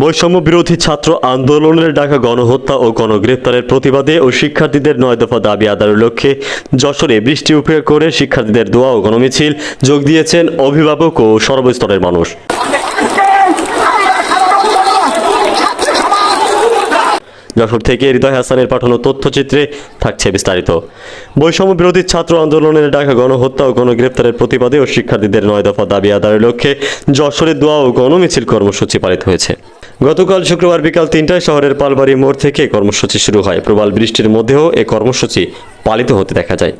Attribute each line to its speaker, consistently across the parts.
Speaker 1: বৈষম্য বিরোধী ছাত্র আন্দোলনের ডাকা গণহত্যা ও গণগ্রেপ্তারের প্রতিবাদে ও শিক্ষার্থীদের নয় দফা দাবি আদায়ের লক্ষ্যে যশোরে বৃষ্টি উপেক্ষা করে শিক্ষার্থীদের দোয়া ও গণমিছিল যোগ দিয়েছেন অভিভাবক ও সর্বস্তরের মানুষ। যশোর থেকে হৃদয় হাসানের পাঠানো তথ্যচিত্রে থাকছে বিস্তারিত। বৈষম্য বিরোধী ছাত্র আন্দোলনের ডাকা গণহত্যা ও গণগ্রেপ্তারের প্রতিবাদে ও শিক্ষার্থীদের নয় দফা দাবি আদায়ের লক্ষ্যে যশোরের দোয়া ও গণমিছিল কর্মসূচি পালিত হয়েছে। গতকাল শুক্রবার বিকাল তিনটায় শহরের পালবাড়ি মোড় থেকে কর্মসূচি শুরু হয়। প্রবল বৃষ্টির মধ্যেও এ কর্মসূচি পালিত হতে দেখা যায়।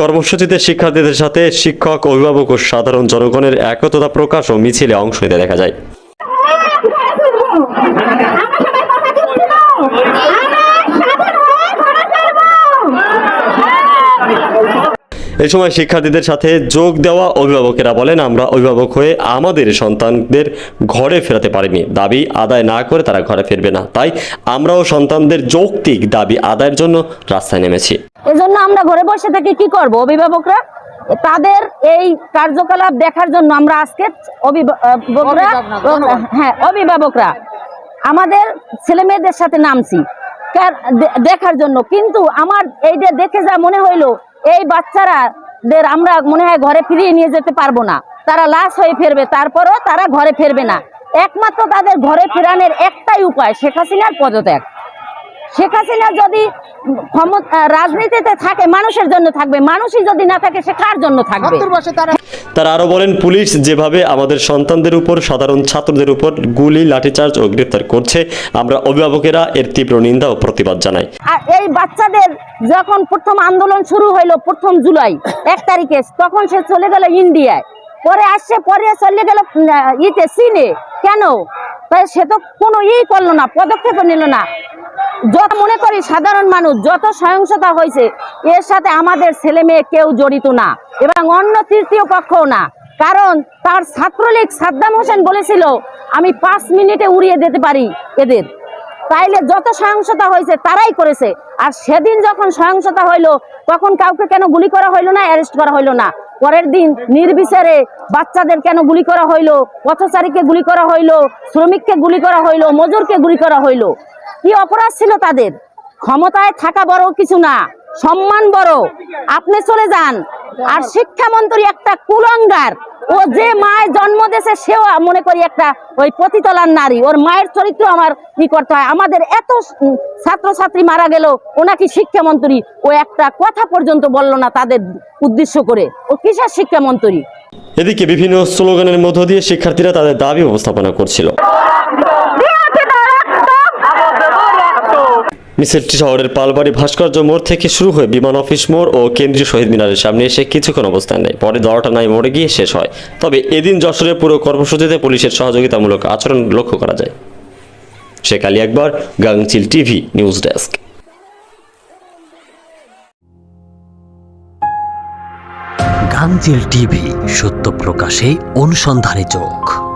Speaker 1: কর্মসূচিতে শিক্ষার্থীদের সাথে শিক্ষক, অভিভাবক ও সাধারণ জনগণের একতা প্রকাশ ও মিছিলে অংশ নিতে দেখা যায়। এই সময় শিক্ষার্থীদের সাথে যোগ দেওয়া অভিভাবকেরা বলেন আমরা অভিভাবক হয়ে আমাদের সন্তানদের ঘরে ফেরাতে পারিনি। দাবি আদায় না করে তারা ঘরে ফিরবে না। তাই আমরাও সন্তানদের যৌক্তিক দাবি আদায়ের জন্য রাস্তায় নেমেছি।
Speaker 2: এজন্য আমরা ঘরে বসে থেকে কি করব অভিভাবকরা? তাদের এই কার্যকলাপ দেখার জন্য আমরা আজকে অভিভাবকরা হ্যাঁ অভিভাবকরা। আমাদের ছেলে মেয়েদের সাথে নামছি। দেখার জন্য। কিন্তু আমার এইটা দেখে যা মনে হইল, এই বাচ্চারা দের আমরা মনে হয় ঘরে ফিরিয়ে নিয়ে যেতে পারব না। তারা লাশ হয়ে ফিরবে, তারপরও তারা ঘরে ফিরবে না। একমাত্র তাদের ঘরে ফেরানোর একটাই উপায়, শেখ হাসিনার পদত্যাগ। শেখ হাসিনা যদি ক্ষমতা, রাজনীতিতে থাকে, মানুষের জন্য থাকবে। মানুষই যদি না থাকে, সে কার জন্য থাকবে?
Speaker 1: তারা আরও বলেন, পুলিশ যেভাবে আমাদের সন্তানদের উপর, সাধারণ ছাত্রদের উপর গুলি, লাঠিচার্জ ও গ্রেপ্তার করছে, আমরা অভিভাবকেরা এর তীব্র নিন্দা ও প্রতিবাদ জানাই।
Speaker 2: এই বাচ্চাদের যখন প্রথম আন্দোলন শুরু হইল প্রথম জুলাই, এক তারিখে, তখন সে চলে গেল ইন্ডিয়ায়। পরে আসছে, পরে চলে গেল ইতে, চীনে। কেন? তাই সে তো কোনো ই করল না পদক্ষেপ নিল না। যত মনে করি, সাধারণ মানুষ যত সহিংসতা হয়েছে, এর সাথে আমাদের ছেলে মেয়ে কেউ জড়িত না, এবং অন্য তৃতীয় পক্ষও না। কারণ তার ছাত্রলীগ সাদ্দাম হোসেন বলেছিল, আমি পাঁচ মিনিটে উড়িয়ে দিতে পারি এদের। তাইলে যত সহিংসতা হয়েছে, তারাই করেছে। আর সেদিন যখন সহিংসতা হইল, তখন কাউকে কেন গুলি করা হইল না, অ্যারেস্ট করা হইল না? পরের দিন নির্বিচারে বাচ্চাদের কেন গুলি করা হইল, পথচারীকে গুলি করা হইল, শ্রমিককে গুলি করা হইল, মজুরকে গুলি করা হইল? কি অপরাধ ছিল তাদের? ক্ষমতায় থাকা বড় কিছু না, সম্মান বড়। আপনি চলে যান। আর শিক্ষামন্ত্রী একটা কুলঙ্গার, ও যে মায়ের জন্ম দেশে সেও মনে করি একটা ওই পতিতলার নারী। ওর মায়ের চরিত্র আমার কি করতে হয়। আমাদের এত ছাত্রছাত্রী মারা গেল ও নাকি শিক্ষামন্ত্রী, ও একটা কথা পর্যন্ত বলল না তাদের উদ্দেশ্য করে। ও কিসের শিক্ষামন্ত্রী?
Speaker 1: এদিকে বিভিন্ন স্লোগানের মধ্য দিয়ে শিক্ষার্থীরা তাদের দাবি উপস্থাপনা করছিল। মিছিলটি শহরের পালবাড়ি ভাস্কর্য মোড় থেকে শুরু হয়ে বিমান অফিস মোড় ও কেন্দ্রীয় শহীদ মিনারের সামনে এসে কিছুক্ষণ অবস্থান নেয়। পরে দরটা নাই মোড়ে গিয়ে শেষ হয়। তবে এদিন যশোরের পুরো কর্মসূচিতে পুলিশের সহযোগিতামূলক আচরণ লক্ষ্য করা যায়। Sheikh Ali Akbar, Gangchil TV, news desk.
Speaker 3: Gangchil TV, সত্য প্রকাশে অনুসন্ধানী চোখ।